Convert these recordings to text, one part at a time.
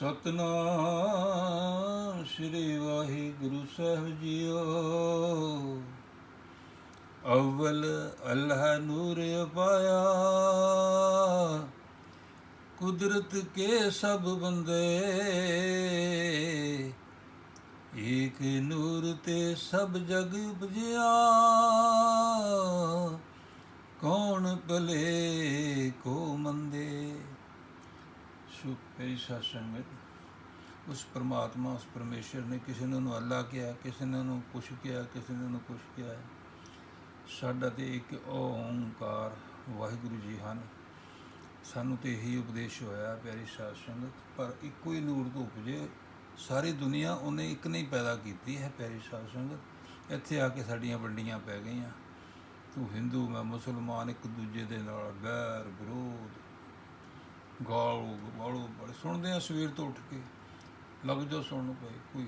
ਸਤਨਾਮ ਸ੍ਰੀ ਵਾਹਿਗੁਰੂ ਸਾਹਿਬ ਜੀਓ। ਅਵਲ ਅੱਲਾਹ ਨੂਰ ਪਾਇਆ ਕੁਦਰਤ ਕੇ ਸਭ ਬੰਦੇ। ਏਕ ਨੂਰ ਤੇ ਸਭ ਜਗ ਉਪਜਿਆ। ਕੌਣ ਭਲੇ ਕੋ ਮੰਦੇ? ਸੁਖ ਪਈ ਸੰਗਤ ਉਸ ਪ੍ਰਮਾਤਮਾ, ਉਸ ਪਰਮੇਸ਼ਰ ਨੇ ਕਿਸੇ ਨੇ ਨੂੰ ਅੱਲਾ ਕਿਹਾ ਕਿਸੇ ਨੇ ਨੂੰ ਕੁਛ ਕਿਹਾ ਕਿਸੇ ਨੇ ਨੂੰ ਕੁਛ ਕਿਹਾ। ਸਾਡਾ ਤੇ ਇੱਕ ਓੰਕਾਰ ਵਾਹਿਗੁਰੂ ਜੀ ਹਨ। ਸਾਨੂੰ ਤੇ ਇਹੀ ਉਪਦੇਸ਼ ਹੋਇਆ ਪਿਆਰੀ ਸਾਧ ਸੰਗਤ, ਪਰ ਇੱਕੋ ਹੀ ਨੂਰ ਤੋਂ ਉਪਜੇ ਸਾਰੀ ਦੁਨੀਆ ਉਹਨੇ ਇੱਕ ਨਹੀਂ ਪੈਦਾ ਕੀਤੀ ਹੈ ਪਿਆਰੀ ਸਾਧ ਸੰਗਤ। ਇੱਥੇ ਆ ਕੇ ਸਾਡੀਆਂ ਵੰਡੀਆਂ ਪੈ ਗਈਆਂ। ਤੂੰ ਹਿੰਦੂ, ਮੈਂ ਮੁਸਲਮਾਨ, ਇੱਕ ਦੂਜੇ ਦੇ ਨਾਲ ਵੈਰ ਵਿਰੋਧ ਗਾਲੂ ਗਾਲੂ ਬੜੇ ਸੁਣਦੇ ਆ ਸਵੇਰ ਤੋਂ ਉੱਠ ਕੇ। ਲੱਗ ਜਾ ਸੁਣਨ ਪਏ ਕੋਈ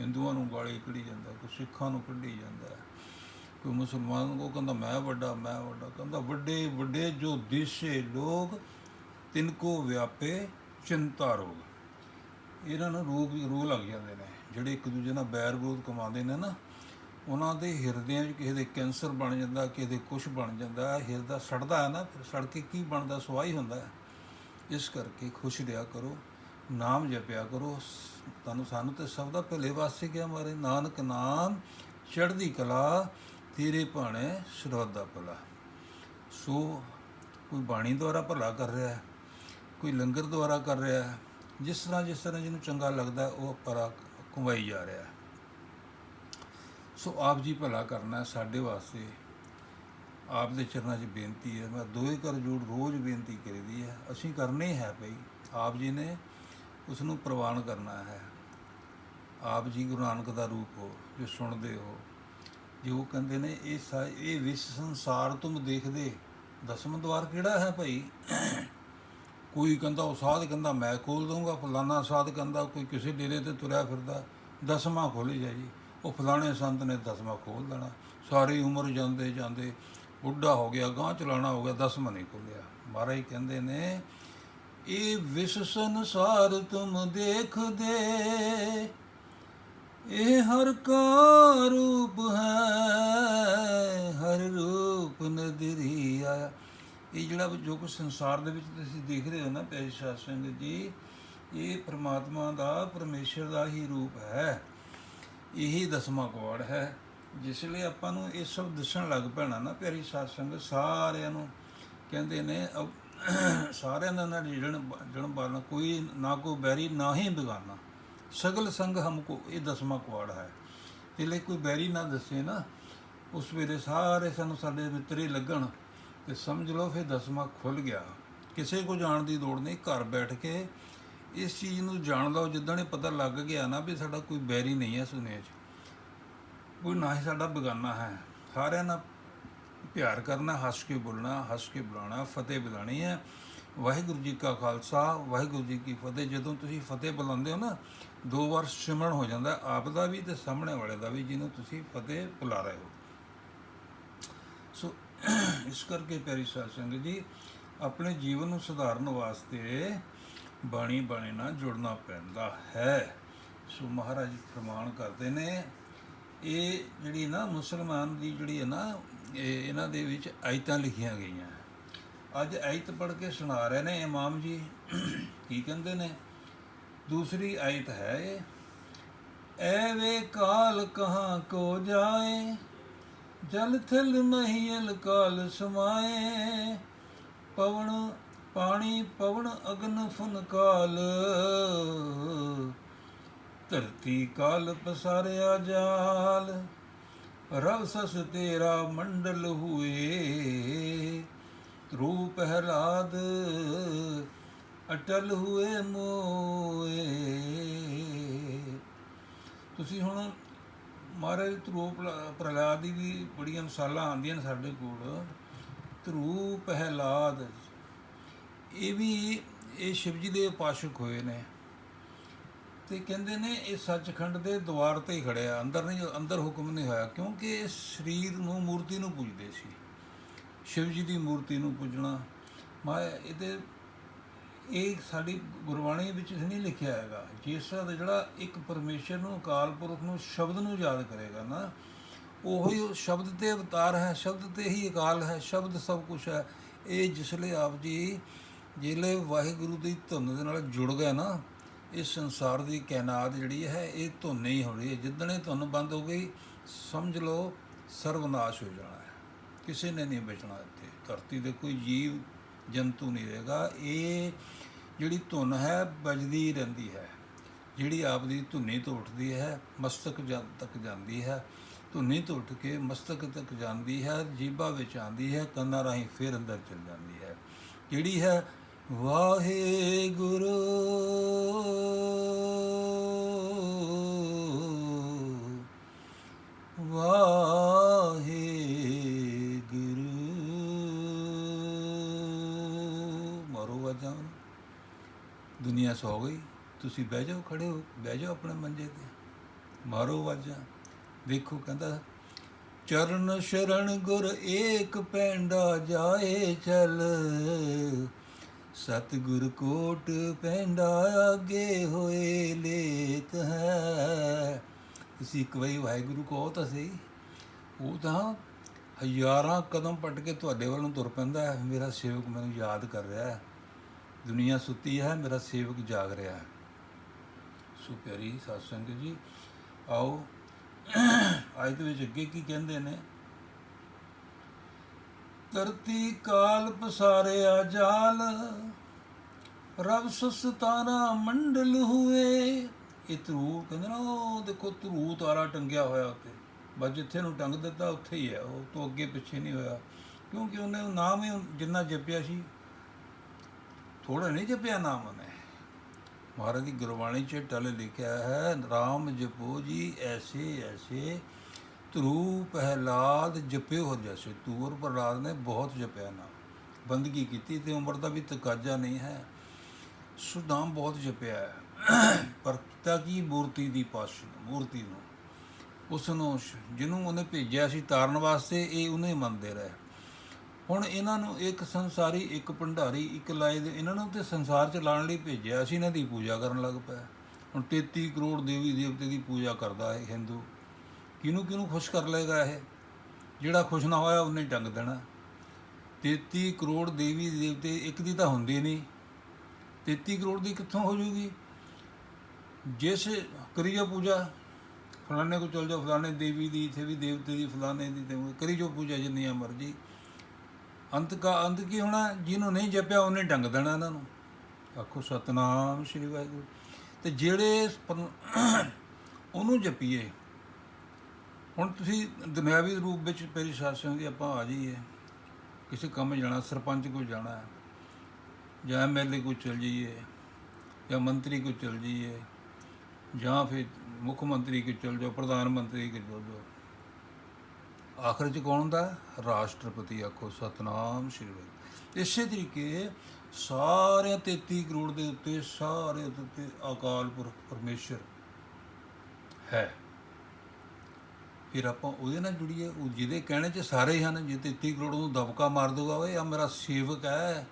ਹਿੰਦੂਆਂ ਨੂੰ ਗਾਲੀ ਕੱਢੀ ਜਾਂਦਾ, ਕੋਈ ਸਿੱਖਾਂ ਨੂੰ ਕੱਢੀ ਜਾਂਦਾ। ਕੋਈ ਮੁਸਲਮਾਨ ਨੂੰ ਕਹਿੰਦਾ ਮੈਂ ਵੱਡਾ ਮੈਂ ਵੱਡਾ। ਕਹਿੰਦਾ ਵੱਡੇ ਵੱਡੇ ਜੋ ਦਿਸੇ ਲੋਕ, ਤਿਨਕੋ ਵਿਆਪੇ ਚਿੰਤਾ ਰੋਗ। ਇਹਨਾਂ ਨੂੰ ਰੋਗ ਰੋਗ ਲੱਗ ਜਾਂਦੇ ਨੇ। ਜਿਹੜੇ ਇੱਕ ਦੂਜੇ ਨਾਲ ਬੈਰ ਵਿਰੋਧ ਕਮਾਉਂਦੇ ਨੇ ਨਾ, ਉਹਨਾਂ ਦੇ ਹਿਰਦਿਆਂ 'ਚ ਕਿਸੇ ਦੇ ਕੈਂਸਰ ਬਣ ਜਾਂਦਾ, ਕਿਸੇ ਦੇ ਕੁਝ ਬਣ ਜਾਂਦਾ। ਹਿਰਦਾ ਸੜਦਾ ਹੈ ਨਾ, ਫਿਰ ਸੜ ਕੇ ਕੀ ਬਣਦਾ ਸਵਾਈ ਹੁੰਦਾ ਹੈ। ਇਸ ਕਰਕੇ ਖੁਸ਼ ਰਿਹਾ ਕਰੋ, ਨਾਮ ਜਪਿਆ ਕਰੋ। ਤੁਹਾਨੂੰ, ਸਾਨੂੰ ਤੇ ਸਭ ਦਾ ਭਲੇ ਵਾਸਤੇ ਗਿਆ ਮਾਰੇ। ਨਾਨਕ ਨਾਮ, ਚੜ੍ਹਦੀ ਕਲਾ, ਤੇਰੇ ਭਾਣੇ ਸਰੋਤ ਦਾ ਭਲਾ। ਸੋ, ਕੋਈ ਬਾਣੀ ਦੁਆਰਾ ਭਲਾ ਕਰ ਰਿਹਾ ਹੈ, ਕੋਈ ਲੰਗਰ ਦੁਆਰਾ ਕਰ ਰਿਹਾ ਹੈ, ਜਿਸ ਤਰ੍ਹਾਂ ਜਿਸ ਤਰ੍ਹਾਂ ਜਿਹਨੂੰ ਚੰਗਾ ਲੱਗਦਾ ਉਹ ਪਰਾ ਕਮਾਈ ਜਾ ਰਿਹਾ ਹੈ। ਸੋ ਆਪ ਜੀ ਭਲਾ ਕਰਨਾ ਸਾਡੇ ਵਾਸਤੇ। ਆਪ ਦੇ ਚਰਨਾਂ 'ਚ ਬੇਨਤੀ ਹੈ, ਮੈਂ ਦੋਏ ਕਰ ਜੋੜ ਰੋਜ਼ ਬੇਨਤੀ ਕਰੀਦੀ ਹੈ, ਅਸੀਂ ਕਰਨੀ ਹੈ ਭਈ ਆਪ ਜੀ ਨੇ ਉਸ ਨੂੰ ਪ੍ਰਵਾਨ ਕਰਨਾ ਹੈ। ਆਪ ਜੀ ਗੁਰੂ ਨਾਨਕ ਦਾ ਰੂਪ ਹੋ, ਜੋ ਸੁਣਦੇ ਹੋ, ਜੋ ਕਹਿੰਦੇ ਨੇ, ਇਹ ਸਾ- ਇਹ ਵਿਸ਼ ਸੰਸਾਰ ਤੁਮ ਦੇਖਦੇ, ਦਸਮ ਦਵਾਰ ਕਿਹੜਾ ਹੈ ਭਾਈ? ਕੋਈ ਕਹਿੰਦਾ ਉਹ ਸਾਧ ਕਹਿੰਦਾ, ਮੈਂ ਖੋਲ ਦਊਂਗਾ, ਫਲਾਨਾ ਸਾਧ ਕਹਿੰਦਾ, ਕੋਈ ਕਿਸੇ ਡੇਰੇ ਤੇ ਤੁਰਿਆ ਫਿਰਦਾ ਦਸਵਾਂ ਖੋਲੀ ਜਾ ਜੀ ਉਹ ਫਲਾਣੇ ਸੰਤ ਨੇ ਦਸਵਾਂ ਖੋਲ ਦੇਣਾ, ਸਾਰੀ ਉਮਰ ਜਾਂਦੇ ਜਾਂਦੇ ਬੁੱਢਾ ਹੋ ਗਿਆ ਗਾਂ ਚਲਾਣਾ ਹੋ ਗਿਆ ਦਸਵਾਂ ਨਹੀਂ ਖੋਲਿਆ। ਮਹਾਰਾਜ ਕਹਿੰਦੇ ਨੇ ਇਹ ਵਿਸ਼ ਸੰਸਾਰ ਤੁਮ ਦੇਖਦੇ ਇਹ ਹਰ ਕਾ ਰੂਪ ਹੈ, ਹਰ ਰੂਪ ਨਦਰੀ ਆਇਆ। ਇਹ ਜਿਹੜਾ ਜੋ ਕੁਝ ਸੰਸਾਰ ਦੇ ਵਿੱਚ ਤੁਸੀਂ ਦੇਖ ਰਹੇ ਹੋ ਨਾ ਪਿਆਰੀ ਸਾਧ ਸੰਗਤ ਜੀ, ਇਹ ਪ੍ਰਮਾਤਮਾ ਦਾ, ਪਰਮੇਸ਼ਰ ਦਾ ਹੀ ਰੂਪ ਹੈ। ਇਹੀ ਦਸਵਾਂ ਕਵਾੜ ਹੈ। ਜਿਸ ਲਈ ਆਪਾਂ ਨੂੰ ਇਹ ਸਭ ਦਿਸਣ ਲੱਗ ਪੈਣਾ ਨਾ ਪਿਆਰੀ ਸਾਧ ਸੰਗਤ, ਸਾਰਿਆਂ ਨੂੰ ਕਹਿੰਦੇ ਨੇ ਅਬ- ਸਾਰਿਆਂ ਦਾ ਨਾ ਜਣ ਜਣ ਬਾਲਣਾ ਕੋਈ ਨਾ ਕੋ ਬੈਰੀ, ਨਾ ਹੀ ਬੇਗਾਨਾ ਸਗਲ ਸੰਗ ਹਮਕੋ ਇਹ ਦਸਵਾਂ ਕੁਆੜ ਹੈ। ਤੇ ਲਈ ਕੋਈ ਬੈਰੀ ਨਾ ਦੱਸੇ ਨਾ, ਉਸ ਵੇਲੇ ਸਾਰੇ ਸਾਨੂੰ ਸਾਡੇ ਮਿੱਤਰ ਲੱਗਣ ਤੇ ਸਮਝ ਲਓ ਫਿਰ ਦਸਵਾਂ ਖੁੱਲ ਗਿਆ। ਕਿਸੇ ਕੋ ਜਾਣ ਦੀ ਲੋੜ ਨਹੀਂ, ਘਰ ਬੈਠ ਕੇ ਇਸ ਚੀਜ਼ ਨੂੰ ਜਾਣ ਲਓ ਜਿੱਦਾਂ ਇਹ ਪਤਾ ਲੱਗ ਗਿਆ ਨਾ ਵੀ ਸਾਡਾ ਕੋਈ ਬੈਰੀ ਨਹੀਂ ਹੈ ਸੁਨੇਹ 'ਚ। ਕੋਈ ਨਾ ਹੀ ਸਾਡਾ ਬਗਾਨਾ ਹੈ। ਸਾਰਿਆਂ ਨਾਲ ਪਿਆਰ ਕਰਨਾ, ਹੱਸ ਕੇ ਬੋਲਣਾ, ਹੱਸ ਕੇ ਬੁਲਾਉਣਾ, ਫਤਿਹ ਬੁਲਾਣੀ ਹੈ। ਵਾਹਿਗੁਰੂ ਜੀ ਕਾ ਖਾਲਸਾ, ਵਾਹਿਗੁਰੂ ਜੀ ਕੀ ਫਤਿਹ। ਜਦੋਂ ਤੁਸੀਂ ਫਤਿਹ ਬੁਲਾਉਂਦੇ ਹੋ ਨਾ, ਦੋ ਵਾਰ ਸਿਮਰਨ ਹੋ ਜਾਂਦਾ ਆਪ ਦਾ ਵੀ ਤੇ ਸਾਹਮਣੇ ਵਾਲੇ ਦਾ ਵੀ, ਜਿਹਨੂੰ ਤੁਸੀਂ ਫਤਿਹ ਬੁਲਾ ਰਹੇ ਹੋ। ਸੋ, ਇਸ ਕਰਕੇ ਪਿਆਰੀ ਸਾਧ ਸੰਗਤ ਜੀ, ਆਪਣੇ ਜੀਵਨ ਨੂੰ ਸੁਧਾਰਨ ਵਾਸਤੇ ਬਾਣੀ ਬਾਣੀ ਨਾਲ ਜੁੜਨਾ ਪੈਂਦਾ ਹੈ। ਸੋ ਮਹਾਰਾਜ ਫਰਮਾਨ ਕਰਦੇ ਨੇ ਇਹ ਜਿਹੜੀ ਨਾ ਮੁਸਲਮਾਨ ਦੀ ਜਿਹੜੀ ਹੈ ਨਾ ਇਹਨਾਂ ਦੇ ਵਿੱਚ ਆਇਤਾਂ ਲਿਖੀਆਂ ਗਈਆਂ। ਅੱਜ ਆਇਤ ਪੜ੍ਹ ਕੇ ਸੁਣਾ ਰਹੇ ਨੇ ਇਮਾਮ ਜੀ। ਕੀ ਕਹਿੰਦੇ ਨੇ? ਦੂਸਰੀ ਆਇਤ ਹੈ ਇਹ, ਐਵੇਂ ਕਾਲ ਕਹਾਂ ਕੋ ਜਾਏ, ਜਲ ਥਲ ਮਹੀਲ ਕਾਲ ਸਮਾਏ, ਪਵਣ ਪਾਣੀ ਪਵਣ ਅਗਨ ਫੁਨ ਕਾਲ ਧਰਤੀ ਕਾਲ ਪਸਾਰਿਆ ਜਾਲ, ਰਵ ਸਸ ਤੇਰਾ ਮੰਡਲ ਹੋਏ। ਰੂਪ ਪ੍ਰਹਿਲਾਦ ਅਟਲ ਹੋਏ ਮੋਏ। ਤੁਸੀਂ ਹੁਣ ਮਹਾਰਾਜ ਧਰੂ ਪ੍ਰਹਲਾਦ ਦੀ ਵੀ ਬੜੀਆਂ ਮਿਸਾਲਾਂ ਆਉਂਦੀਆਂ ਨੇ ਸਾਡੇ ਕੋਲ। ਧਰੂ ਪ੍ਰਹਲਾਦ, ਇਹ ਵੀ, ਇਹ ਸ਼ਿਵ ਜੀ ਦੇ ਉਪਾਸ਼ਕ ਹੋਏ ਨੇ। ਤੇ ਕਹਿੰਦੇ ਨੇ ਇਹ ਸੱਚਖੰਡ ਦੇ ਦੁਆਰ ਤੇ ਹੀ ਖੜਿਆ। ਅੰਦਰ ਨਹੀਂ, ਅੰਦਰ ਹੁਕਮ ਨਹੀਂ ਹੋਇਆ, ਕਿਉਂਕਿ ਇਹ ਸਰੀਰ ਨੂੰ, ਮੂਰਤੀ ਨੂੰ ਪੂਜਦੇ ਸੀ। ਸ਼ਿਵ ਜੀ ਦੀ ਮੂਰਤੀ ਨੂੰ ਪੂਜਣਾ। ਮੈਂ, ਇਹਦੇ, ਇਹ ਸਾਡੀ ਗੁਰਬਾਣੀ ਵਿੱਚ ਨਹੀਂ ਲਿਖਿਆ ਹੈਗਾ। ਜਿਸ ਦਾ ਜਿਹੜਾ ਇੱਕ ਪਰਮੇਸ਼ਰ ਨੂੰ, ਅਕਾਲ ਪੁਰਖ ਨੂੰ, ਸ਼ਬਦ ਨੂੰ ਯਾਦ ਕਰੇਗਾ ਨਾ, ਉਹੀ ਉਹ ਸ਼ਬਦ ਤੇ ਅਵਤਾਰ ਹੈ, ਸ਼ਬਦ ਤੇ ਹੀ ਅਕਾਲ ਹੈ, ਸ਼ਬਦ ਸਭ ਕੁਝ ਹੈ। ਇਹ ਜਿਸ ਲਈ ਆਪ ਜੀ ਜਿਹੜੇ ਵਾਹਿਗੁਰੂ ਦੀ ਧੁਨ ਦੇ ਨਾਲ ਜੁੜ ਗਏ ਨਾ ਇਸ ਸੰਸਾਰ ਦੀ ਕਾਇਨਾਤ ਜਿਹੜੀ ਹੈ, ਇਹ ਧੁਨ ਹੀ ਹੋ। ਰਹੀ ਹੈ ਜਿੱਦਣ ਇਹ ਧੁਨ ਬੰਦ ਹੋ ਗਈ, ਸਮਝ ਲਓ, ਸਰਵਨਾਸ਼ ਹੋ ਜਾਣਾ ਹੈ। ਕਿਸੇ ਨੇ ਨਹੀਂ ਬਚਣਾ ਇੱਥੇ। ਧਰਤੀ ਦੇ ਕੋਈ ਜੀਵ, ਜੰਤੂ ਨਹੀਂ ਰਹੇਗਾ। ਇਹ ਜਿਹੜੀ ਧੁਨ ਹੈ ਵੱਜਦੀ ਰਹਿੰਦੀ ਹੈ। ਜਿਹੜੀ ਆਪਦੀ ਧੁਨੀ ਤੋਂ ਉੱਠਦੀ ਹੈ, ਮਸਤਕ ਜਾਂ- ਤੱਕ ਜਾਂਦੀ ਹੈ। ਧੁਨੀ ਤੋਂ ਉੱਠ ਕੇ ਮਸਤਕ ਤੱਕ ਜਾਂਦੀ ਹੈ, ਜੀਭਾ ਵਿੱਚ ਆਉਂਦੀ ਹੈ, ਕੰਨਾਂ ਰਾਹੀਂ ਫਿਰ ਅੰਦਰ ਚਲ ਜਾਂਦੀ ਹੈ। ਜਿਹੜੀ ਹੈ ਵਾਹਿਗੁਰੂ। ਵਾਹਿਗੁਰੂ। ਮਾਰੋ ਵਾਜਾਂ ਦੁਨੀਆ ਸੌ ਗਈ। ਤੁਸੀਂ ਬਹਿ ਜਾਓ, ਖੜੇ ਹੋ। ਬਹਿ ਜਾਓ ਆਪਣੇ ਮੰਜੇ ਤੇ। ਮਾਰੋ ਵਾਜਾਂ ਵੇਖੋ ਕਹਿੰਦਾ, ਚਰਨ ਸ਼ਰਨ ਗੁਰ ਏਕ ਪੈਂਡਾ ਜਾਏ ਚਲ। ਸਤਿਗੁਰ ਕੋਟ ਪੈਂਡਾ ਆਗੇ ਹੋਏ ਲੇਤ ਹੈ। ਤੁਸੀਂ ਇੱਕ ਵਾਰੀ ਵਾਹਿਗੁਰੂ ਕਹੋ ਤਾਂ ਸਹੀ। ਉਹ ਤਾਂ ਹਜ਼ਾਰਾਂ ਕਦਮ ਪੱਟ ਕੇ ਤੁਹਾਡੇ ਵੱਲ ਨੂੰ ਤੁਰ ਪੈਂਦਾ ਹੈ। ਮੇਰਾ ਸੇਵਕ ਮੈਨੂੰ ਯਾਦ ਕਰ ਰਿਹਾ ਹੈ। ਦੁਨੀਆ ਸੁੱਤੀ ਹੈ, ਮੇਰਾ ਸੇਵਕ ਜਾਗ ਰਿਹਾ ਹੈ। ਸੋ ਪਿਆਰੀ ਸਾਧ ਸੰਗਤ ਜੀ, ਆਓ। ਅੱਜ ਦੇ ਵਿੱਚ ਅੱਗੇ ਕੀ ਕਹਿੰਦੇ ਨੇ? ਧਰਤੀ ਕਾਲ ਪਸਾਰਿਆ ਜਾਲ, ਰਬ ਸਸਤਾਰਾ ਮੰਡਲ ਹੋਏ। ਇਹ ਧਰੂ ਕਹਿੰਦੇ ਨਾ, ਉਹ ਦੇਖੋ ਧਰੂ ਤਾਰਾ ਟੰਗਿਆ ਹੋਇਆ ਉੱਤੇ ਬਸ ਜਿੱਥੇ ਨੂੰ ਟੰਗ ਦਿੱਤਾ, ਉੱਥੇ ਹੀ ਹੈ। ਉਹ ਤੋਂ ਅੱਗੇ ਪਿੱਛੇ ਨਹੀਂ ਹੋਇਆ। ਕਿਉਂਕਿ ਉਹਨੇ ਉਹ ਨਾਮ ਹੀ ਜਿੰਨਾ ਜਪਿਆ ਸੀ ਥੋੜਾ ਨਹੀਂ ਜਪਿਆ ਨਾਮ ਉਹਨੇ। ਮਹਾਰਾਜ ਦੀ ਗੁਰਬਾਣੀ ਚ ਟਲ ਲਿਖਿਆ ਹੈ RAM ਜਪੋ ਜੀ ਐਸੇ ਐਸੇ ਧਰੂ ਪਹਿਲਾਦ ਜਪਿਓ ਹੋ ਜੈਸੇ। ਤੂਰ ਪ੍ਰਹਲਾਦ ਨੇ ਬਹੁਤ ਜਪਿਆ ਨਾ। ਬੰਦਗੀ ਕੀਤੀ ਤੇ ਉਮਰ ਦਾ ਵੀ ਤਕਾਜ਼ਾ ਨਹੀਂ ਹੈ। ਸੁਦਾਮ ਬਹੁਤ ਜਪਿਆ ਹੈ। ਪਰ ਪਿਤਾ ਕੀ ਮੂਰਤੀ ਦੀ ਪਾਸ਼ ਮੂਰਤੀ ਨੂੰ? ਉਸ ਨੂੰ ਸ਼- ਜਿਹਨੂੰ ਉਹਨੇ ਭੇਜਿਆ ਸੀ ਤਾਰਨ ਵਾਸਤੇ, ਇਹ ਉਹਨੇ ਮੰਨਦੇ ਰਹੇ। ਹੁਣ ਇਹਨਾਂ ਨੂੰ ਇੱਕ ਸੰਸਾਰੀ, ਇੱਕ ਭੰਡਾਰੀ, ਇੱਕ ਲਾਏ ਦੇ ਇਹਨਾਂ ਨੂੰ ਤੇ ਸੰਸਾਰ ਚ ਲਾਣ ਲਈ ਭੇਜਿਆ ਸੀ, ਇਹਨਾਂ ਦੀ ਪੂਜਾ ਕਰਨ ਲੱਗ ਪਿਆ। ਹੁਣ 33 ਕਰੋੜ ਦੇਵੀ ਦੇਵਤੇ ਦੀ ਪੂਜਾ ਕਰਦਾ ਹੈ ਹਿੰਦੂ। ਕਿਹਨੂੰ ਕਿਹਨੂੰ ਖੁਸ਼ ਕਰ ਲਏਗਾ ਇਹ? ਜਿਹੜਾ ਖੁਸ਼ ਨਾ ਹੋਇਆ ਉਹਨੇ ਡੰਗ ਦੇਣਾ। 33 ਕਰੋੜ ਦੇਵੀ ਦੇਵਤੇ ਇੱਕ ਦੀ ਤਾਂ ਹੁੰਦੀ ਨਹੀਂ। 33 ਕਰੋੜ ਦੀ ਕਿੱਥੋਂ ਹੋ ਜੂਗੀ? ਜਿਸ ਕਰੀਏ ਪੂਜਾ, ਫਲਾਣੇ ਕੋ ਚਲ ਜਾਓ, ਫਲਾਣੇ ਦੇਵੀ ਦੀ, ਇੱਥੇ ਵੀ ਦੇਵਤੇ ਦੀ, ਫਲਾਣੇ ਦੀ ਕਰੀ ਜੋ ਪੂਜਾ ਜਿੰਨੀ ਮਰਜ਼ੀ। ਅੰਤ ਕਾ, ਅੰਤ ਕੀ ਹੋਣਾ? ਜਿਹਨੂੰ ਨਹੀਂ ਜਪਿਆ ਉਹਨੇ ਡੰਗ ਦੇਣਾ ਇਹਨਾਂ ਨੂੰ। ਆਖੋ, ਸਤਨਾਮ ਸ਼੍ਰੀ ਵਾਹਿਗੁਰੂ। ਤੇ ਜਿਹੜੇ ਉਹਨੂੰ ਜਪੀਏ ਹੁਣ ਤੁਸੀਂ ਦੁਨਿਆਵੀ ਰੂਪ ਵਿੱਚ ਮੇਰੀ ਸਾਸਿਆਂ ਦੀ ਆਪਾਂ ਆ ਜਾਈਏ। ਕਿਸੇ ਕੰਮ ਜਾਣਾ, ਸਰਪੰਚ ਕੋਲ ਜਾਣਾ ਹੈ, ਜਾਂ ਐਮਐਲਏ ਕੋਲ ਚਲ ਜਾਈਏ, ਜਾਂ ਮੰਤਰੀ ਕੋਲ ਚਲ ਜਾਈਏ, ਜਾਂ ਫਿਰ ਮੁੱਖ ਮੰਤਰੀ ਕੋਲ ਚਲ ਜਾਓ, ਪ੍ਰਧਾਨ ਮੰਤਰੀ ਕੋਲ ਚਲ ਜਾਓ। ਆਖਰ ਚ ਕੌਣ ਹੁੰਦਾ? ਰਾਸ਼ਟਰਪਤੀ ਆਖੋ, ਸਤਨਾਮ ਸ਼੍ਰੀ ਵਾਹਿਗੁਰੂ ਇਸੇ ਤਰੀਕੇ ਸਾਰੇ 33 ਕਰੋੜ ਦੇ ਉੱਤੇ ਸਾਰੇ ਉੱਤੇ ਅਕਾਲ ਪੁਰਖ ਪਰਮੇਸ਼ਰ ਹੈ। ਫਿਰ ਆਪਾਂ ਉਹਦੇ ਨਾਲ ਜੁੜੀਏ, ਉਹ ਜਿਹਦੇ ਕਹਿਣੇ 'ਚ ਸਾਰੇ ਹੀ ਹਨ, ਜੇ 33 ਕਰੋੜ ਨੂੰ ਦਬਕਾ ਮਾਰ ਦੂਗਾ ਓਏ ਆ ਮੇਰਾ ਸੇਵਕ ਹੈ,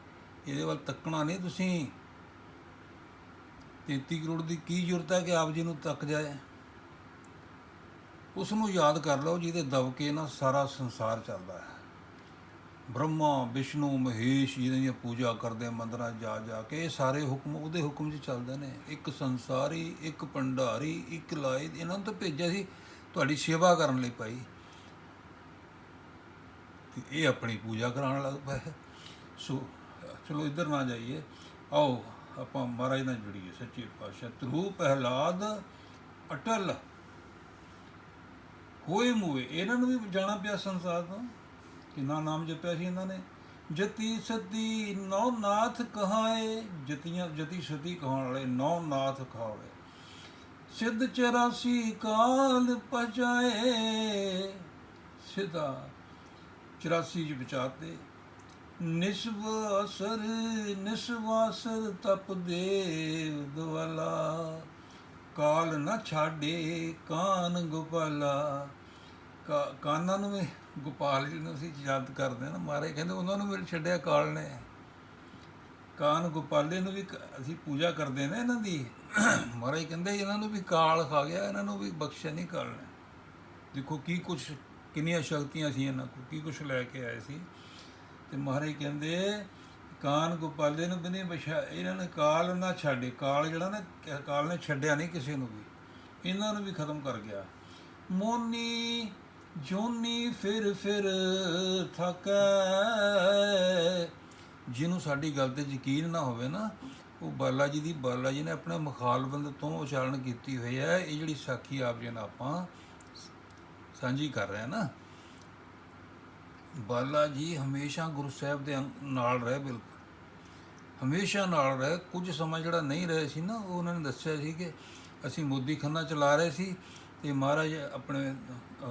ਇਹਦੇ ਵੱਲ ਤੱਕਣਾ ਨਹੀਂ ਤੁਸੀਂ। 33 ਕਰੋੜ ਦੀ ਕੀ ਜ਼ਰੂਰਤ ਹੈ ਕਿ ਆਪ ਜੀ ਨੂੰ ਤੱਕ ਜਾਏ? ਉਸ ਨੂੰ ਯਾਦ ਕਰ ਲਓ, ਜਿਹਦੇ ਦਬਕੇ ਨਾਲ ਸਾਰਾ ਸੰਸਾਰ ਚੱਲਦਾ ਹੈ। ਬ੍ਰਹਮਾ, ਵਿਸ਼ਨੂੰ, ਮਹੇਸ਼, ਜਿਹਨਾਂ ਦੀ ਪੂਜਾ ਕਰਦੇ ਮੰਦਰਾਂ ਜਾ ਜਾ ਕੇ, ਇਹ ਸਾਰੇ ਹੁਕਮ ਉਹਦੇ ਹੁਕਮ 'ਚ ਚੱਲਦੇ ਨੇ। ਇੱਕ ਸੰਸਾਰੀ, ਇੱਕ ਭੰਡਾਰੀ, ਇੱਕ ਲਾਇਦ ਇਹਨਾਂ ਨੂੰ ਤਾਂ ਭੇਜਿਆ ਸੀ। ਤੁਹਾਡੀ ਸੇਵਾ ਕਰਨ ਲਈ ਪਾਈ ਤੇ ਇਹ ਆਪਣੀ ਪੂਜਾ ਕਰਾਉਣ ਲੱਗ ਪਏ। ਸੋ, ਚਲੋ ਇੱਧਰ ਨਾ ਜਾਈਏ। ਆਓ, ਆਪਾਂ ਮਹਾਰਾਜ ਨਾਲ ਜੁੜੀਏ। ਸੱਚੇ ਪਾਤਸ਼ਾਹ ਧਰੂ ਪ੍ਰਹਿਲਾਦ ਅਟਲ। ਹੋਏ ਮੂਏ, ਇਹਨਾਂ ਨੂੰ ਵੀ ਜਾਣਾ ਪਿਆ ਸੰਸਾਰ ਤੋਂ। ਕਿੰਨਾ ਨਾਮ ਜਪਿਆ ਸੀ ਇਹਨਾਂ ਨੇ? ਜਤੀ ਸਤੀ, ਨੌ ਨਾਥ ਕਹਾਏ। ਜਤੀਆਂ, ਜਤੀ ਸਤੀ ਕਹਾਉਣ ਵਾਲੇ ਨੌ ਨਾਥ ਕਹਾਵੇ। ਸਿੱਧ 84 ਕਾਲ ਪਜਾਏ ਸਿਧਾ 84 ਚ ਵਿਚਾਰਤੇ ਨਿਸਵਾਸਰ ਨਿਸਵਾਸਰ ਤਪ ਦੇਵ ਦਵਾਲਾ ਕਾਲ ਨਾ ਛਾੜੇ ਕਾਨ ਗੋਪਾਲਾ। ਕਾ- ਕਾਨਾਂ ਨੂੰ ਵੀ ਗੋਪਾਲ ਜੀ ਨੂੰ ਅਸੀਂ ਯਾਦ ਕਰਦੇ ਹਾਂ ਨਾ ਮਾਰੇ ਕਹਿੰਦੇ ਉਹਨਾਂ ਨੂੰ ਵੀ ਛੱਡਿਆ ਕਾਲ ਨੇ। ਕਾਨ ਗੋਪਾਲੇ ਨੂੰ ਵੀ ਕ- ਅਸੀਂ ਪੂਜਾ ਕਰਦੇ ਨੇ ਇਹਨਾਂ ਦੀ। ਮਹਾਰਾਜ ਕਹਿੰਦੇ ਇਹਨਾਂ ਨੂੰ ਵੀ ਕਾਲ ਖਾ ਗਿਆ, ਇਹਨਾਂ ਨੂੰ ਵੀ ਬਖਸ਼ਿਆ ਨਹੀਂ ਕਰਨਾ ਦੇਖੋ ਕੀ ਕੁਛ, ਕਿੰਨੀਆਂ ਸ਼ਕਤੀਆਂ ਸੀ ਇਹਨਾਂ ਕੋਲ, ਕੀ ਕੁਛ ਲੈ ਕੇ ਆਏ ਸੀ। ਤੇ ਮਹਾਰਾਜ ਕਹਿੰਦੇ, ਕਾਨ ਗੋਪਾਲੇ ਨੂੰ ਵੀ ਬਸ਼ਾ ਇਹਨਾਂ ਨੇ ਕਾਲ ਨਾ ਛੱਡੇ, ਕਾਲ ਜਿਹੜਾ ਨਾ, ਕਾਲ ਨੇ ਛੱਡਿਆ ਨਹੀਂ ਕਿਸੇ ਨੂੰ ਵੀ। ਇਹਨਾਂ ਨੂੰ ਵੀ ਖਤਮ ਕਰ ਗਿਆ। ਮੋਨੀ ਜੋਨੀ ਫਿਰ ਫਿਰ ਥਕੈ। ਜਿਹਨੂੰ ਸਾਡੀ ਗੱਲ ਤੇ ਯਕੀਨ ਨਾ ਹੋਵੇ ਨਾ ਉਹ ਬਾਲਾ ਜੀ ਦੀ, ਬਾਲਾ ਜੀ ਨੇ ਆਪਣੇ ਮਖਾਲਬੰਦ ਤੋਂ ਉਚਾਰਨ ਕੀਤੀ ਹੋਈ ਹੈ। ਇਹ ਜਿਹੜੀ ਸਾਖੀ ਆਪ ਜੀ ਨਾਲ ਆਪਾਂ ਸਾਂਝੀ ਕਰ ਰਹੇ ਹਾਂ ਨਾ। ਬਾਲਾ ਜੀ ਹਮੇਸ਼ਾ ਗੁਰੂ ਸਾਹਿਬ ਦੇ ਅੰਗ- ਨਾਲ ਰਹੇ, ਬਿਲਕੁਲ। ਹਮੇਸ਼ਾ ਨਾਲ ਰਹੇ। ਕੁਝ ਸਮਾਂ ਜਿਹੜਾ ਨਹੀਂ ਰਹੇ ਸੀ ਨਾ, ਉਹ ਉਹਨਾਂ ਨੇ ਦੱਸਿਆ ਸੀ ਕਿ ਅਸੀਂ ਮੋਦੀ ਖੰਨਾ ਚਲਾ ਰਹੇ ਸੀ ਤੇ ਮਹਾਰਾਜ ਆਪਣੇ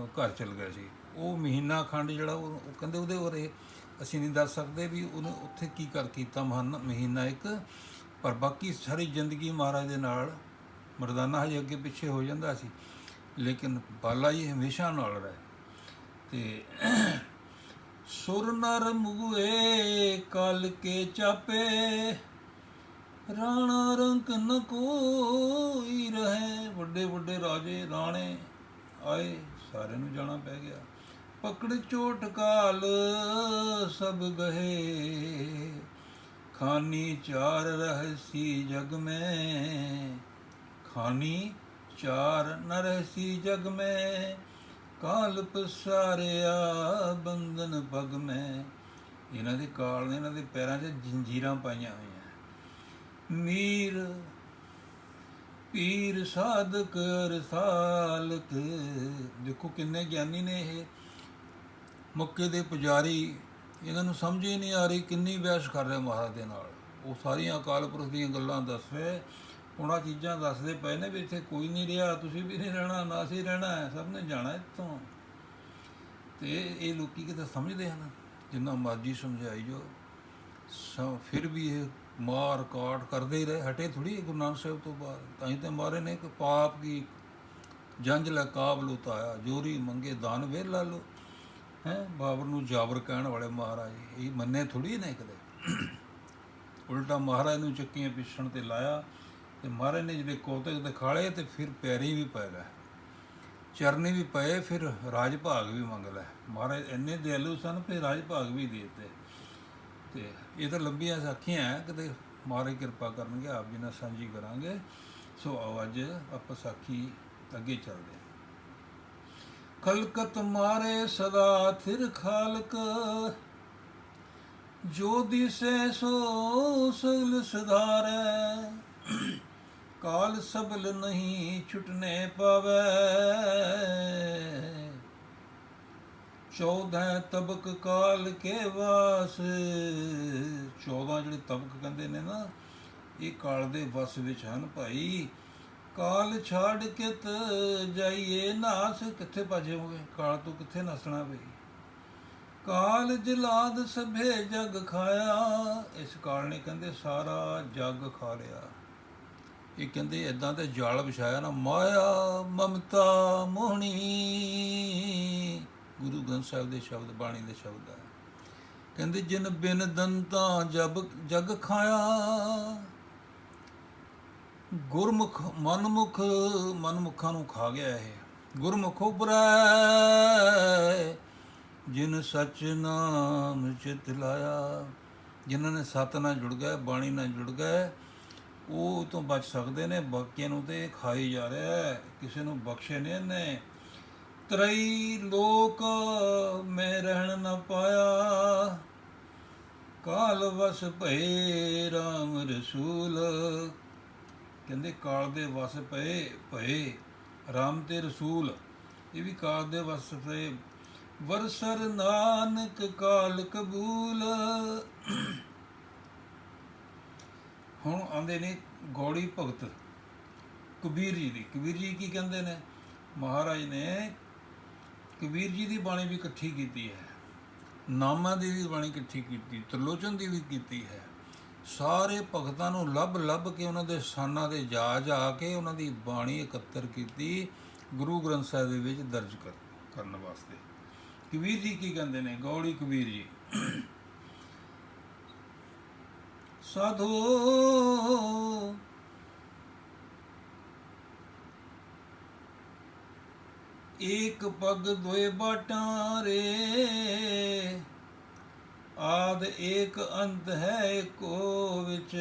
ਘਰ ਚਲ ਗਏ ਸੀ। ਉਹ ਮਹੀਨਾ ਖੰਡ ਜਿਹੜਾ ਉਹ ਕਹਿੰਦੇ ਉਹਦੇ ਬਾਰੇ ਅਸੀਂ ਨਹੀਂ ਦੱਸ ਸਕਦੇ ਵੀ ਉਹਨੇ ਉੱਥੇ ਕੀ ਕਰ ਕੀਤਾ, ਮਹਾਨ- ਮਹੀਨਾ ਇੱਕ। ਪਰ ਬਾਕੀ ਸਾਰੀ ਜ਼ਿੰਦਗੀ ਮਹਾਰਾਜ ਦੇ ਨਾਲ ਮਰਦਾਨਾ ਹਜੇ ਅੱਗੇ ਪਿੱਛੇ ਹੋ ਜਾਂਦਾ ਸੀ। ਲੇਕਿਨ ਬਾਲਾ ਜੀ ਹਮੇਸ਼ਾ ਨਾਲ ਰਹੇ। ਤੇ ਸੁਰ ਨਰ ਮੁਗੂਏ ਕਲ ਕੇ ਚਾਪੇ। ਰਾਣਾ ਰੰਕ ਨ ਕੋਈ ਰਹੇ। ਵੱਡੇ ਵੱਡੇ ਰਾਜੇ, ਰਾਣੇ ਆਏ, ਸਾਰਿਆਂ ਨੂੰ ਜਾਣਾ ਪੈ ਗਿਆ। ਪਕੜ ਚੋਟ ਕਾਲ ਸਭ ਗਏ ਖਾਨੀ ਚਾਰ ਰਹਸੀ ਜਗ ਮੈਂ। ਖਾਨੀ ਚਾਰ ਨ ਰਹਸੀ ਜਗ ਮੈਂ। ਕਾਲ ਪਸਾਰਿਆ ਬੰਧਨ ਪਗ ਮੈਂ। ਇਹਨਾਂ ਦੇ ਕਾਲ ਨੇ ਇਹਨਾਂ ਦੇ ਪੈਰਾਂ 'ਚ ਜੰਜੀਰਾਂ ਪਾਈਆਂ ਹੋਈਆਂ। ਮੀਰ, ਪੀਰ, ਸਾਧਕ ਰਸਾਲਕ ਦੇਖੋ ਕਿੰਨੇ ਗਿਆਨੀ ਨੇ ਇਹ। ਮੱਕੇ ਦੇ ਪੁਜਾਰੀ ਇਹਨਾਂ ਨੂੰ ਸਮਝ ਹੀ ਨਹੀਂ ਆ ਰਹੀ ਕਿੰਨੀ ਬਹਿਸ ਕਰ ਰਹੇ ਮਹਾਰਾਜ ਦੇ ਨਾਲ। ਉਹ ਸਾਰੀਆਂ ਅਕਾਲ ਪੁਰਖ ਦੀਆਂ ਗੱਲਾਂ ਦੱਸ ਰਹੇ ਉਹਨਾਂ ਚੀਜ਼ਾਂ ਦੱਸਦੇ ਪਏ ਨੇ ਵੀ ਇੱਥੇ ਕੋਈ ਨਹੀਂ ਰਿਹਾ, ਤੁਸੀਂ ਵੀ ਨਹੀਂ ਰਹਿਣਾ, ਨਾ ਅਸੀਂ ਰਹਿਣਾ ਹੈ ਸਭ ਨੇ ਜਾਣਾ ਇੱਥੋਂ। ਤੇ ਇਹ ਲੋਕੀ ਕਿਤੇ ਸਮਝਦੇ ਹਨ ਜਿੰਨਾ ਮਰਜ਼ੀ ਸਮਝਾਈ ਜੋ ਫਿਰ ਵੀ ਇਹ ਮਾਰ ਕਾਟ ਕਰਦੇ ਹੀ ਰਹੇ, ਹਟੇ ਥੋੜੀ ਗੁਰੂ ਨਾਨਕ ਸਾਹਿਬ ਤੋਂ ਬਾਅਦ। ਤਾਂ ਹੀ ਤੇ ਮਾਰੇ ਨੇ ਕਿ ਪਾਪ ਕੀ ਜੰਜ ਲੈ ਕਾਬਲ ਉਤਾਇਆ ਜੋਰੀ ਮੰਗੇ ਦਾਨ ਵੇ ਲਾ ਲੋ ਹੈ, ਬਾਬਰ ਨੂੰ ਜਾਬਰ ਕਹਿਣ ਵਾਲੇ ਮਹਾਰਾਜ, ਇਹ ਮੰਨੇ ਥੋੜੀ ਨੇ ਕਦੇ? ਉਲਟਾ ਮਹਾਰਾਜ ਨੂੰ ਚੱਕੀਆਂ ਪਿੱਛਣ ਤੇ ਲਾਇਆ ਤੇ ਮਹਾਰਾਜ ਨੇ ਜਿਹੜੇ ਕੋਤਕ ਦਿਖਾਲੇ ਤੇ ਫਿਰ ਪੈਰੀ ਵੀ ਪੈ ਗਏ। ਚਰਨੀ ਵੀ ਪਏ, ਫਿਰ ਰਾਜ ਭਾਗ ਵੀ ਮੰਗ ਲੈ ਮਹਾਰਾਜ ਇੰਨੇ ਦਿਆਲੂ ਸਨ, ਫਿਰ ਰਾਜ ਭਾਗ ਵੀ ਦੇ ਦਿੱਤੇ। ਤੇ ਇਹ ਤਾਂ ਲੰਬੀਆਂ ਸਾਖੀਆਂ ਹੈ ਕਿਤੇ ਮਹਾਰਾਜ ਕਿਰਪਾ ਕਰਨਗੇ, ਆਪ ਜੀ ਨਾਲ ਸਾਂਝੀ ਕਰਾਂਗੇ। ਸੋ ਆਵਾਜ਼ ਆਪਾਂ ਸਾਖੀ ਅੱਗੇ ਚੱਲਦੇ ਹਾਂ। ਖਲਕਤ ਮਾਰੇ ਸਦਾ ਥਿਰ ਖਾਲਕ। ਜੋ ਦਿਸੇ ਸੋ ਸਗਲ ਸੁਧਾਰੈ। ਕਾਲ ਸਬਲ ਨਹੀਂ ਛੁਟਨੇ ਪਵੈ। ਚੌਦਾਂ ਤਬਕ ਕਾਲ ਕੇ ਵਾਸ। 14 ਜਿਹੜੇ ਤਬਕ ਕਹਿੰਦੇ ਨੇ ਨਾ, ਇਹ ਕਾਲ ਦੇ ਵਸ ਵਿੱਚ ਹਨ ਭਾਈ। ਕਾਲ ਛਾੜ ਕਿਤ ਜਾਈਏ ਨਾਸ, ਕਿੱਥੇ ਭਜੇ ਹੋਗੇ ਕਾਲ ਤੋਂ ਕਿੱਥੇ ਨਸਣਾ ਪਈ ਕਾਲ ਜਲਾਦ ਸਭੇ ਜਗ ਖਾਇਆ, ਇਸ ਕਾਲ ਨੇ ਕਹਿੰਦੇ ਸਾਰਾ ਜਗ ਖਾ ਲਿਆ। ਇਹ ਕਹਿੰਦੇ ਇਦਾਂ ਤੇ ਜਾਲ ਵਿਛਾਇਆ ਨਾ, ਮਾਇਆ ਮਮਤਾ ਮੋਹਣੀ। ਗੁਰੂ ਗ੍ਰੰਥ ਸਾਹਿਬ ਦੇ ਸ਼ਬਦ, ਬਾਣੀ ਦੇ ਸ਼ਬਦ ਹੈ ਕਹਿੰਦੇ ਜਿਨ ਬਿਨ ਦੰਤਾਂ ਜਬ, ਜਗ ਖਾਇਆ ਗੁਰਮੁਖ ਮਨਮੁਖ ਮਨਮੁਖਾਂ ਨੂੰ ਖਾ ਗਿਆ ਇਹ। ਗੁਰਮੁਖ ਉਪਰੈ, ਜਿਨ ਸਚ ਨਾਮ ਚਿਤ ਲਾਇਆ। ਜਿਨ੍ਹਾਂ ਨੇ ਸਤ ਨਾਲ ਜੁੜ ਗਏ, ਬਾਣੀ ਨਾਲ ਜੁੜ ਗਏ, ਉਹ ਤੋਂ ਬਚ ਸਕਦੇ ਨੇ, ਬਾਕੀਆਂ ਨੂੰ ਤੇ ਖਾਈ ਜਾ ਰਿਹਾ ਕਿਸੇ ਨੂੰ ਬਖਸ਼ੇ ਨਹੀਂ ਇਹਨੇ। ਤਰਈ ਲੋਕ ਮੈਂ ਰਹਿਣ ਨਾ ਪਾਇਆ। ਕਾਲ ਵਸ ਭਏ RAM ਰਸੂਲ। ਕਹਿੰਦੇ ਕਾਲ ਦੇ ਵਸ ਪਏ, ਭਏ, ਰਾਮ ਤੇ ਰਸੂਲ। ਇਹ ਵੀ ਕਾਲ ਦੇ ਵਸ ਪਏ। ਵਰਸਰ ਨਾਨਕ ਕਾਲ ਕਬੂਲ। ਹੁਣ ਆਉਂਦੇ ਨੇ ਗੌੜੀ ਭਗਤ। ਕਬੀਰ ਜੀ ਦੀ। ਕਬੀਰ ਜੀ ਕੀ ਕਹਿੰਦੇ ਨੇ? ਮਹਾਰਾਜ ਨੇ ਕਬੀਰ ਜੀ ਦੀ ਬਾਣੀ ਵੀ ਇਕੱਠੀ ਕੀਤੀ ਹੈ। ਨਾਮਾਂ ਦੀ ਵੀ ਬਾਣੀ ਇਕੱਠੀ ਕੀਤੀ, ਤ੍ਰਿਲੋਚਨ ਦੀ ਵੀ ਕੀਤੀ ਹੈ। ਸਾਰੇ ਭਗਤਾਂ ਨੂੰ ਲੱਭ ਲੱਭ ਕੇ ਉਹਨਾਂ ਦੇ ਸਾਨਾਂ ਤੇ ਜਾ ਜਾ ਕੇ ਉਹਨਾਂ ਦੀ ਬਾਣੀ ਇਕੱਤਰ ਕੀਤੀ, ਗੁਰੂ ਗ੍ਰੰਥ ਸਾਹਿਬ ਦੇ ਵਿੱਚ ਦਰਜ ਕਰ, ਕਰਨ ਵਾਸਤੇ। ਕਬੀਰ ਜੀ ਕੀ ਕਹਿੰਦੇ ਨੇ? ਗੌੜੀ ਕਬੀਰ ਜੀ। ਸਾਧੂ ਏਕ ਪਗ ਦੋਏ ਬਾਟਾਂ ਰੇ ਆਦ ਏਕ ਅੰਤ ਹੈ ਏਕੋ ਵਿੱਚ।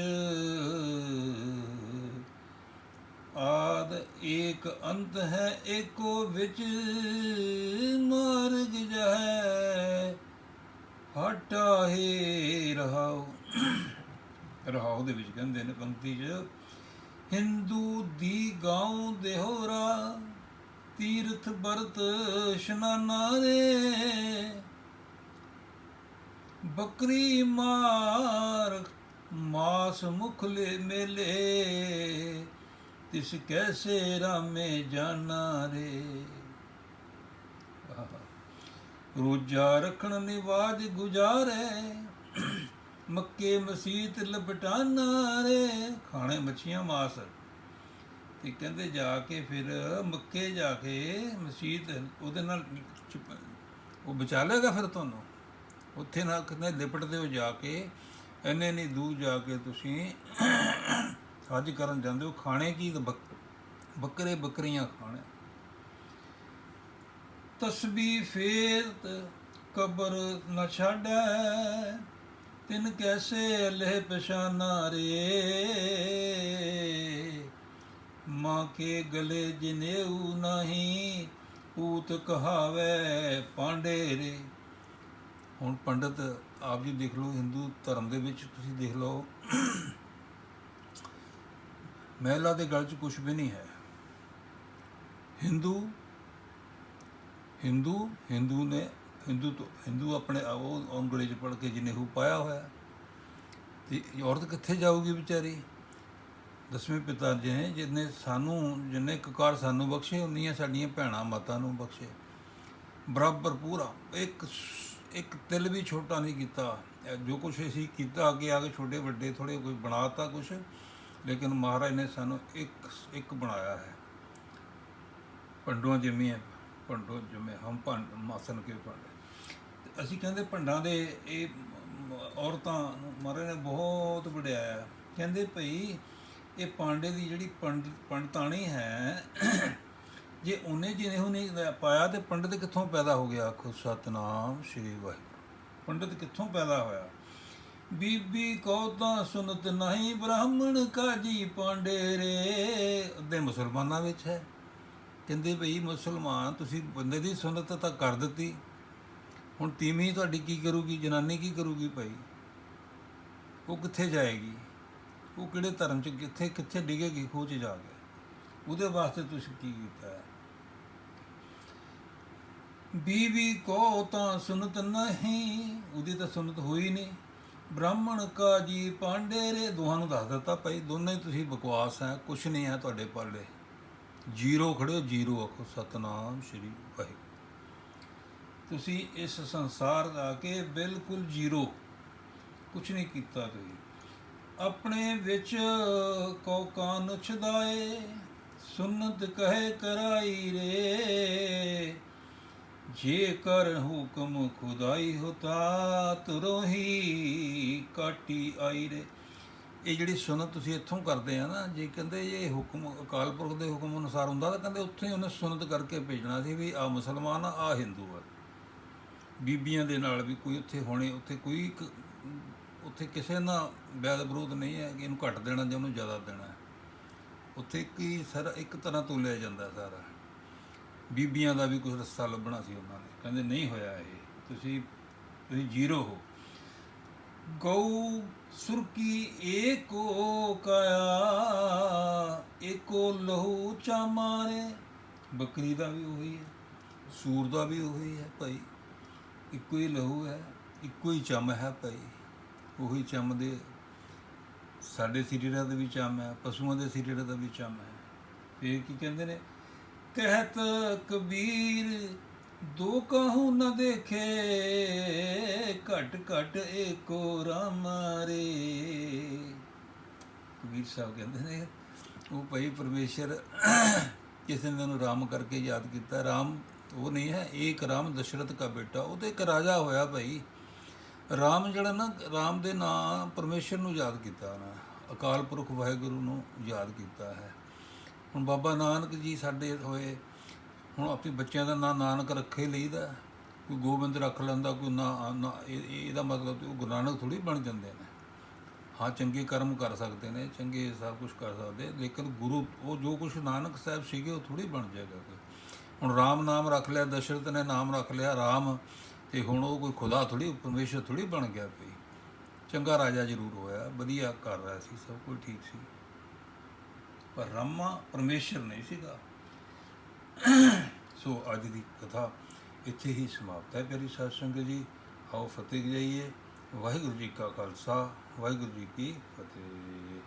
ਆਦ ਏਕ ਅੰਤ ਹੈ ਏਕੋ ਵਿੱਚ। ਮਾਰਗ ਜਹੈ ਹਟਾ ਹੀ ਰਹਾਉ। ਰਹਾਉ ਦੇ ਵਿੱਚ ਕਹਿੰਦੇ ਨੇ ਪੰਕਤੀ 'ਚ, ਹਿੰਦੂ ਦੀ ਗਾਉ ਦੇਹੋਰਾ, ਤੀਰਥ ਬਰਤ ਇਸ਼ਨਾਨਾ ਰੇ ਬੱਕਰੀ ਮਾਰ, ਮਾਸ ਮੁਖਲੇ ਮੇਲੇ। ਤਿਸ ਕੈਸੇ ਰਾਮੇ ਜਾਣਾ ਰੇ। ਰੋਜਾ ਰੱਖਣ ਨਿਵਾਜ ਗੁਜਾਰੇ, ਮੱਕੇ ਮਸੀਤ ਲਪਟਾਨਾ ਰੇ। ਖਾਣੇ ਮੱਛੀਆਂ ਮਾਸ। ਤੇ ਕਹਿੰਦੇ ਜਾ ਕੇ ਫਿਰ ਮੱਕੇ ਜਾ ਕੇ ਮਸੀਤ ਉਹਦੇ ਨਾਲ ਛੁਪ- ਉਹ ਬਚਾ ਲੇਗਾ ਫਿਰ ਤੁਹਾਨੂੰ? ਉੱਥੇ ਨਾ ਕਿਤੇ ਲਿਪਟਦੇ ਹੋ ਜਾ ਕੇ, ਇੰਨੇ ਨਹੀਂ ਦੂਰ ਜਾ ਕੇ ਤੁਸੀਂ ਹਜ ਕਰਨ ਜਾਂਦੇ ਹੋ, ਖਾਣੇ ਕੀ ਤੇ ਬੱਕ- ਬੱਕਰੇ ਬੱਕਰੀਆਂ ਖਾਣੇ। ਤਸਬੀ ਫੇਰਤ, ਕਬਰ ਨਾ ਛਾੜੈ ਤਿਨ ਕੈਸੇ ਅਲਹ ਪਛਾਨਾ ਰੇ। ਮਾਂ ਕੇ ਗਲੇ ਜਿਨੇਊ ਨਹੀਂ ਪੂਤ ਕਹਾਵੇ ਪਾਂਡੇ ਰੇ। ਹੁਣ ਪੰਡਤ ਆਪ ਜੀ ਦੇਖ ਲਓ, ਹਿੰਦੂ ਧਰਮ ਦੇ ਵਿੱਚ ਤੁਸੀਂ ਦੇਖ ਲਓ, ਮਹਿਲਾ ਦੇ ਗਲ 'ਚ ਕੁਝ ਵੀ ਨਹੀਂ ਹੈ। ਹਿੰਦੂ ਹਿੰਦੂ ਹਿੰਦੂ ਨੇ, ਹਿੰਦੂ ਤੋਂ, ਹਿੰਦੂ ਆਪਣੇ ਉਹ ਉਂਗਲੀ 'ਚ ਪੜ ਕੇ ਜਨੇਊ ਪਾਇਆ ਹੋਇਆ। ਤੇ ਔਰਤ ਕਿੱਥੇ ਜਾਊਗੀ ਵਿਚਾਰੀ? ਦਸਵੇਂ ਪਿਤਾ ਜੀ ਨੇ ਜਿਹਨੇ ਸਾਨੂੰ, ਜਿੰਨੇ ਕਕਾਰ ਸਾਨੂੰ ਬਖਸ਼ੇ ਹੁੰਦੀਆਂ ਸਾਡੀਆਂ ਭੈਣਾਂ ਮਾਤਾ ਨੂੰ ਬਖਸ਼ੇ। ਬਰਾਬਰ ਪੂਰਾ, ਇੱਕ ਇੱਕ ਤਿਲ ਵੀ ਛੋਟਾ ਨਹੀਂ ਕੀਤਾ। ਜੋ ਕੁਛ ਅਸੀਂ ਕੀਤਾ ਅੱਗੇ ਆ ਕੇ ਛੋਟੇ ਵੱਡੇ ਥੋੜੇ ਕੋਈ ਬਣਾਤਾ ਕੁਛ, ਲੇਕਿਨ ਮਹਾਰਾਜ ਨੇ ਸਾਨੂੰ ਇੱਕ ਇੱਕ ਬਣਾਇਆ ਹੈ। ਪੰਡੋਂ ਜਿਵੇਂ ਪੰਡੋ ਜਿਵੇਂ ਹਮ ਭੰਡ ਮਾਸਨ ਕੇ ਪੰਡ ਅਸੀਂ ਕਹਿੰਦੇ ਭੰਡਾਂ ਦੇ ਇਹ ਔਰਤਾਂ ਨੂੰ ਮਹਾਰਾਜ ਨੇ ਬਹੁਤ ਵਡਿਆਇਆ। ਕਹਿੰਦੇ ਭਈ ਇਹ ਪਾਂਡੇ ਦੀ ਜਿਹੜੀ ਪੰਡ, ਪੰਡਤਾਣੀ ਹੈ ਜੇ ਉਹਨੇ ਜਿਹਨੇ ਨਹੀਂ ਪਾਇਆ ਤੇ ਪੰਡਿਤ ਕਿੱਥੋਂ ਪੈਦਾ ਹੋ ਗਿਆ? ਆਖੋ ਸਤਨਾਮ ਸ਼੍ਰੀ ਵਾਹਿਗੁਰੂ। ਪੰਡਿਤ ਕਿੱਥੋਂ ਪੈਦਾ ਹੋਇਆ? ਬੀਬੀ ਕੋ ਤਾਂ ਸੁਨਤ ਨਹੀਂ ਬ੍ਰਾਹਮਣ ਕਾਜੀ ਪਾਂਡੇਰੇ ਅੱਧੇ ਮੁਸਲਮਾਨਾਂ ਵਿੱਚ ਹੈ। ਕਹਿੰਦੇ ਭਈ ਮੁਸਲਮਾਨ, ਤੁਸੀਂ ਬੰਦੇ ਦੀ ਸੁਨਤ ਤਾਂ ਕਰ ਦਿੱਤੀ। ਹੁਣ ਤੀਵੀਂ ਤੁਹਾਡੀ ਕੀ ਕਰੂਗੀ? ਜਨਾਨੀ ਕੀ ਕਰੂਗੀ ਭਾਈ? ਉਹ ਕਿੱਥੇ ਜਾਏਗੀ? ਉਹ ਕਿਹੜੇ ਧਰਮ ਚ, ਕਿੱਥੇ ਕਿੱਥੇ ਡਿੱਗੇਗੀ? ਖੂਹ ਚ ਜਾ ਕੇ। ਉਹਦੇ ਵਾਸਤੇ ਤੁਸੀਂ ਕੀ ਕੀਤਾ ਹੈ? ਬੀਵੀ ਕੋ ਤਾਂ ਸੁਨਤ ਨਹੀਂ, ਉਹਦੀ ਤਾਂ ਸੁਨਤ ਹੋਈ ਨਹੀਂ। ਬ੍ਰਾਹਮਣ ਕਾ ਜੀ ਪਾਂਡੇ ਰੇ, ਦੋਹਾਂ ਨੂੰ ਦੱਸ ਦਿੱਤਾ ਭਾਈ, ਦੋਨੇ ਤੁਸੀਂ ਬਕਵਾਸ ਹੈ, ਕੁਛ ਨਹੀਂ ਹੈ ਤੁਹਾਡੇ ਪੱਲੇ ਜੀਰੋ ਖੜਿਓ ਜੀਰੋ ਆਖੋ, ਸਤਨਾਮ ਸ਼੍ਰੀ ਵਾਹਿਗੁਰੂ। ਤੁਸੀਂ ਇਸ ਸੰਸਾਰ ਦਾ ਕੇ ਬਿਲਕੁਲ ਜੀਰੋ। ਕੁਛ ਨਹੀਂ ਕੀਤਾ ਤੁਸੀਂ। ਆਪਣੇ ਵਿੱਚ ਕੋ ਕਾਨ ਛਦਾਏ ਸੁਨਤ ਕਹੇ ਕਰਾਈ ਰੇ। ਜੇ ਕਰ ਹੁਕਮ ਖੁਦਾਈ ਹੋਤਾ ਤੁਰੋਹੀ ਕਾਟੀ ਆਈ ਰੇ। ਇਹ ਜਿਹੜੀ ਸੁਨਤ ਤੁਸੀਂ ਇੱਥੋਂ ਕਰਦੇ ਆ ਨਾ, ਜੇ ਕਹਿੰਦੇ ਇਹ ਹੁਕਮ ਅਕਾਲ ਪੁਰਖ ਦੇ ਹੁਕਮ ਅਨੁਸਾਰ ਹੁੰਦਾ ਤਾਂ ਕਹਿੰਦੇ ਉੱਥੇ ਹੀ ਉਹਨੇ ਸੁਨਤ ਕਰਕੇ ਭੇਜਣਾ ਸੀ ਵੀ ਆ ਮੁਸਲਮਾਨ ਆ ਆ ਹਿੰਦੂ ਆ। ਬੀਬੀਆਂ ਦੇ ਨਾਲ ਵੀ ਕੋਈ ਉੱਥੇ ਹੋਣੇ, ਉੱਥੇ ਕੋਈ ਉੱਥੇ ਕਿਸੇ ਨਾਲ ਵੈਦ ਵਿਰੋਧ ਨਹੀਂ ਹੈ ਕਿ ਇਹਨੂੰ ਘੱਟ ਦੇਣਾ ਜਾਂ ਉਹਨੂੰ ਜ਼ਿਆਦਾ ਦੇਣਾ ਉੱਥੇ ਕੀ ਸਰ ਇੱਕ ਤਰ੍ਹਾਂ ਤੋਲਿਆ ਜਾਂਦਾ ਸਾਰਾ। ਬੀਬੀਆਂ ਦਾ ਵੀ ਕੁਝ ਰਸਤਾ ਲੱਭਣਾ ਸੀ ਉਹਨਾਂ ਨੇ। ਕਹਿੰਦੇ ਨਹੀਂ ਹੋਇਆ ਇਹ। ਤੁਸੀਂ ਤੁਸੀਂ ਜ਼ੀਰੋ ਹੋ। ਗਊ ਸੁਰਕੀ ਏਕੋ ਕਾਇਆ, ਏਕੋ ਲਹੂ ਚਾ ਮਾਰੇ। ਬੱਕਰੀ ਦਾ ਵੀ ਉਹੀ ਹੈ, ਸੂਰ ਦਾ ਵੀ ਉਹੀ ਹੈ ਭਾਈ। ਇੱਕੋ ਹੀ ਲਹੂ ਹੈ, ਇੱਕੋ ਹੀ ਚਮ ਹੈ ਭਾਈ। ਉਹੀ ਚਮ ਦੇ ਸਾਡੇ ਸਰੀਰਾਂ ਦੇ ਵੀ ਚਮ ਹੈ, ਪਸ਼ੂਆਂ ਦੇ ਸਰੀਰਾਂ ਦਾ ਵੀ ਚਮ ਹੈ। ਫੇਰ ਕੀ ਕਹਿੰਦੇ ਨੇ? ਕਹਿਤ ਕਬੀਰ, ਦੋ ਕਹੂ ਨ ਦੇਖੇ, ਘਟ ਘਟ ਏਕੋ ਰਾਮ ਰੇ ਕਬੀਰ ਸਾਹਿਬ ਕਹਿੰਦੇ ਨੇ, ਉਹ ਭਾਈ ਪਰਮੇਸ਼ਰ ਕਿਸੇ ਨੇ ਉਹਨੂੰ ਰਾਮ ਕਰਕੇ ਯਾਦ ਕੀਤਾ। ਰਾਮ ਉਹ ਨਹੀਂ ਹੈ ਇੱਕ ਰਾਮ ਦਸ਼ਰਥ ਦਾ ਬੇਟਾ। ਉਹ ਤੇ ਇੱਕ ਰਾਜਾ ਹੋਇਆ ਭਾਈ। ਰਾਮ ਜਿਹੜਾ ਨਾ, ਰਾਮ ਦੇ ਨਾਂ ਪਰਮੇਸ਼ਰ ਨੂੰ ਯਾਦ ਕੀਤਾ ਨਾ ਅਕਾਲ ਪੁਰਖ ਵਾਹਿਗੁਰੂ ਨੂੰ ਯਾਦ ਕੀਤਾ ਹੈ। ਹੁਣ ਬਾਬਾ ਨਾਨਕ ਜੀ ਸਾਡੇ ਹੋਏ, ਹੁਣ ਆਪਣੇ ਬੱਚਿਆਂ ਦਾ ਨਾਂ ਨਾਨਕ ਰੱਖੇ ਲਈਦਾ, ਕੋਈ ਗੋਬਿੰਦ ਰੱਖ ਲੈਂਦਾ, ਕੋਈ ਨਾ, ਨਾ- ਇਹ- ਇਹ- ਇਹਦਾ ਮਤਲਬ ਤੇ ਉਹ ਗੁਰੂ ਨਾਨਕ ਥੋੜੀ ਬਣ ਜਾਂਦੇ ਨੇ। ਹਾਂ, ਚੰਗੇ ਕਰਮ ਕਰ ਸਕਦੇ ਨੇ, ਚੰਗੇ ਸਭ ਕੁਝ ਕਰ ਸਕਦੇ, ਲੇਕਿਨ ਗੁਰੂ, ਉਹ ਜੋ ਕੁਝ ਨਾਨਕ ਸਾਹਿਬ ਸੀਗੇ, ਉਹ ਥੋੜੀ ਬਣ ਜਾਏਗਾ ਕੋਈ। ਹੁਣ ਰਾਮ ਨਾਮ ਰੱਖ ਲਿਆ ਦਸ਼ਰਥ ਨੇ ਨਾਮ ਰੱਖ ਲਿਆ, ਰਾਮ, ਤੇ ਹੁਣ ਉਹ ਕੋਈ ਖੁਦਾ ਥੋੜੀ ਪਰਮੇਸ਼ਰ ਥੋੜੀ ਬਣ ਗਿਆ ਕੋਈ। ਚੰਗਾ ਰਾਜਾ ਜ਼ਰੂਰ ਹੋਇਆ, ਵਧੀਆ ਕਰ ਰਿਹਾ ਸੀ, ਸਭ ਕੁਝ ਠੀਕ ਸੀ। ਪਰ ਰਾਮਾ ਪਰਮੇਸ਼ਰ ਨਹੀਂ ਸੀਗਾ। ਸੋ ਅੱਜ ਦੀ ਕਥਾ ਇੱਥੇ ਹੀ ਸਮਾਪਤ ਹੈ ਪਿਆਰੀ ਸਾਧ ਸੰਗਤ ਜੀ। ਆਓ ਫਤਿਹ ਜਾਈਏ। ਵਾਹਿਗੁਰੂ ਜੀ ਕਾ ਖਾਲਸਾ, ਵਾਹਿਗੁਰੂ ਜੀ ਕੀ ਫਤਿਹ।